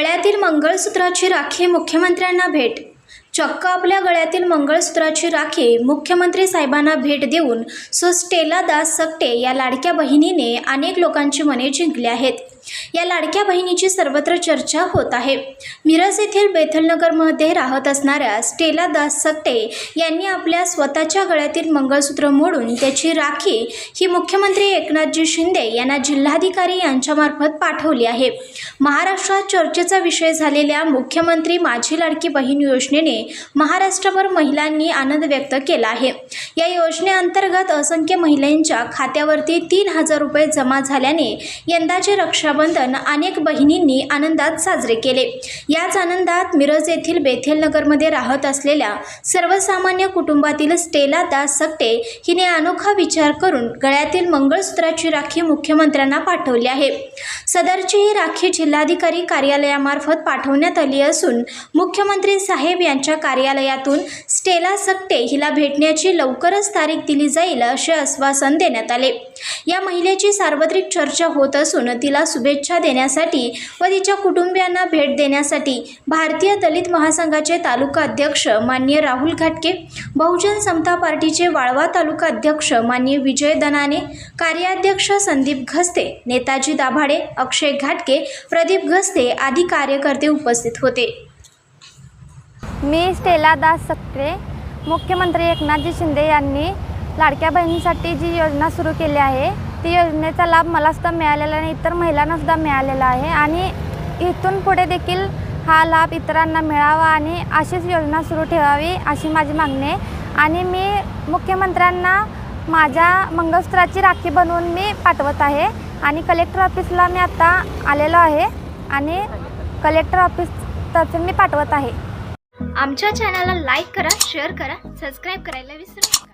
गळ्यातील मंगळसूत्राची राखी मुख्यमंत्र्यांना भेट. चक्क आपल्या गळ्यातील मंगळसूत्राची राखी मुख्यमंत्री साहेबांना भेट देऊन सुस्टेला दास सकटे या लाडक्या बहिणीने अनेक लोकांची मने जिंकली आहेत. या लाडक्या बहिणीची सर्वत्र चर्चा होत आहे. मिरज येथील बेथलनगरमध्ये राहत असणाऱ्या स्टेला दास सकटे यांनी आपल्या स्वतःच्या गळ्यातील मंगळसूत्र मोडून त्याची राखी ही मुख्यमंत्री एकनाथजी शिंदे यांना जिल्हाधिकारी यांच्यामार्फत पाठवली आहे. महाराष्ट्रात चर्चेचा विषय झालेल्या मुख्यमंत्री माझी लाडकी बहीण योजनेने महाराष्ट्रभर महिलांनी आनंद व्यक्त केला आहे. या योजनेअंतर्गत असंख्य महिलांच्या खात्यावरती तीन हजार रुपये जमा झाल्याने यंदाचे रक्षा रक्षाबंधन अनेक बहिणींनी आनंदात साजरे केले. याच आनंदात मिरज येथील बेथेलनगरमध्ये राहत असलेल्या सर्वसामान्य कुटुंबातील स्टेला दास सकटे हिने अनोखा विचार करून गळ्यातील मंगळसूत्राची राखी मुख्यमंत्र्यांना पाठवली आहे. सदरची ही राखी जिल्हाधिकारी कार्यालयामार्फत पाठवण्यात आली असून मुख्यमंत्री साहेब यांच्या कार्यालयातून स्टेला सकटे हिला भेटण्याची लवकरच तारीख दिली जाईल असे आश्वासन देण्यात आले. या महिलेची सार्वत्रिक चर्चा होत असून तिला शुभेच्छा देण्यासाठी व तिच्या कुटुंबियांना भेट देण्यासाठी भारतीय दलित महासंघाचे तालुका अध्यक्ष माननीय राहुल घाटके बहुजन समता पार्टीचे वाळवा तालुका अध्यक्ष मान्य विजय दनाने कार्याध्यक्ष संदीप घस्ते नेताजी दाभाडे अक्षय घाटके प्रदीप घस्ते आदी कार्यकर्ते उपस्थित होते. मी स्टेला दास सक्रे मुख्यमंत्री एकनाथजी शिंदे यांनी लाडक्या बहिणीसाठी जी योजना सुरू केली आहे ती योजनेचा लाभ मलासुद्धा मिळालेला आणि इतर महिलांनासुद्धा मिळालेला आहे. आणि इथून पुढे देखील हा लाभ इतरांना मिळावा आणि अशीच योजना सुरू ठेवावी अशी माझी मागणी आहे. आणि मी मुख्यमंत्र्यांना माझ्या मंगळसूत्राची राखी बनवून मी पाठवत आहे. आणि कलेक्टर ऑफिसला मी आता आलेलो आहे आणि कलेक्टर ऑफिसतर्फे मी पाठवत आहे. आमच्या चॅनलला लाईक करा शेअर करा सबस्क्राईब करायला विसरू नका.